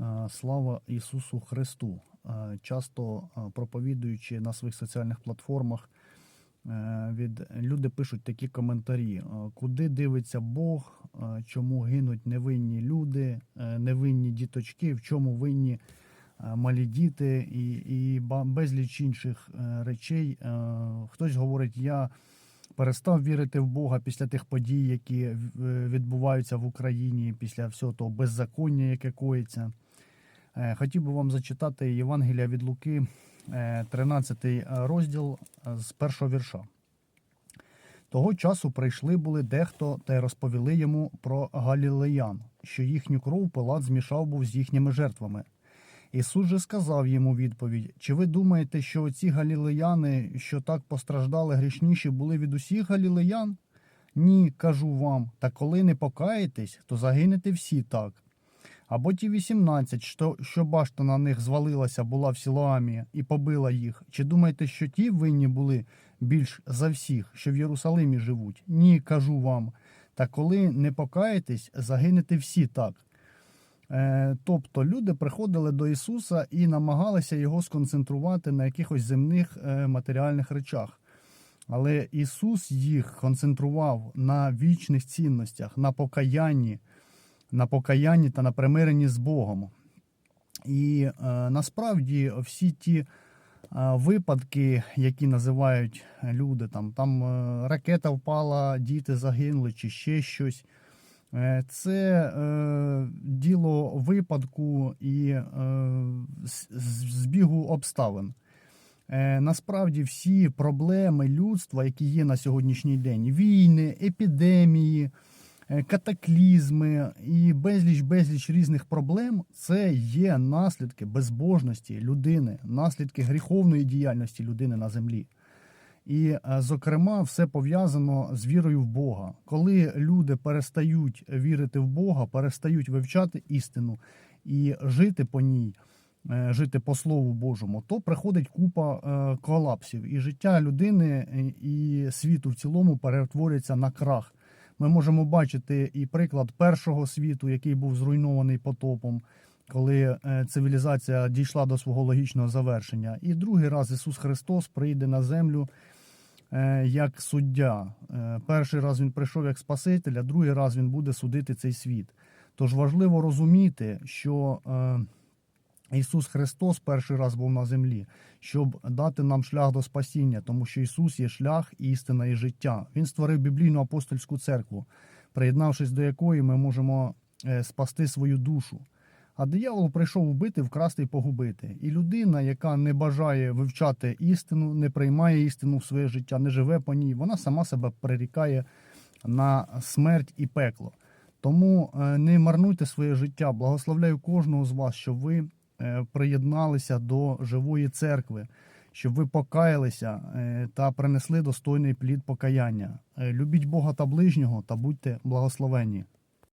Е, Слава Ісусу Христу! Е, Часто е, проповідуючи на своїх соціальних платформах, від люди пишуть такі коментарі: куди дивиться Бог, чому гинуть невинні люди, невинні діточки, в чому винні малі діти і, і безліч інших речей. Хтось говорить, я перестав вірити в Бога після тих подій, які відбуваються в Україні, після всього того беззаконня, яке коїться. Е, Хотів би вам зачитати Євангелія від Луки, е, 13 розділ е, з першого вірша. Того часу прийшли були дехто та й розповіли йому про галілеян, що їхню кров Пилат змішав був з їхніми жертвами. Ісус же сказав йому відповідь: Чи ви думаєте, що оці галілеяни, що так постраждали грішніші, були від усіх галілеян? Ні, кажу вам, та коли не покаєтесь, то загинете всі так. Або ті 18, що, що башта на них звалилася, була в Сілоамі і побила їх. Чи думаєте, що ті винні були більш за всіх, що в Єрусалимі живуть? Ні, кажу вам. Та коли не покаєтесь, загинете всі так. Е, тобто люди приходили до Ісуса і намагалися його сконцентрувати на якихось земних е, матеріальних речах. Але Ісус їх концентрував на вічних цінностях, на покаянні, на покаянні та на примиренні з Богом. І е, насправді всі ті е, випадки, які називають люди, там, там е, ракета впала, діти загинули чи ще щось. Е, Це е, діло випадку і е, збігу обставин. Е, насправді всі проблеми людства, які є на сьогоднішній день: війни, епідемії, катаклізми і безліч безліч різних проблем, це є наслідки безбожності людини, наслідки гріховної діяльності людини на землі. І, е, зокрема, все пов'язано з вірою в Бога. Коли люди перестають вірити в Бога, перестають вивчати істину і жити по ній, е, жити по Слову Божому, то приходить купа е, колапсів, і життя людини е, і світу в цілому перетворюється на крах. Ми можемо бачити і приклад першого світу, який був зруйнований потопом, коли е, цивілізація дійшла до свого логічного завершення. І другий раз Ісус Христос прийде на землю е, як суддя. Е, Перший раз він прийшов як Спаситель, а другий раз він буде судити цей світ. Тож важливо розуміти, що Ісус Христос перший раз був на землі, щоб дати нам шлях до спасіння, тому що Ісус є шлях, істина і життя. Він створив біблійну апостольську церкву, приєднавшись до якої ми можемо е, спасти свою душу. А диявол прийшов вбити, вкрасти і погубити. І людина, яка не бажає вивчати істину, не приймає істину в своє життя, не живе по ній, вона сама себе прирікає на смерть і пекло. Тому е, не марнуйте своє життя. Благословляю кожного з вас, щоб ви приєдналися до живої церкви, щоб ви покаялися е, та принесли достойний плід покаяння. Е, Любіть Бога та ближнього та будьте благословенні.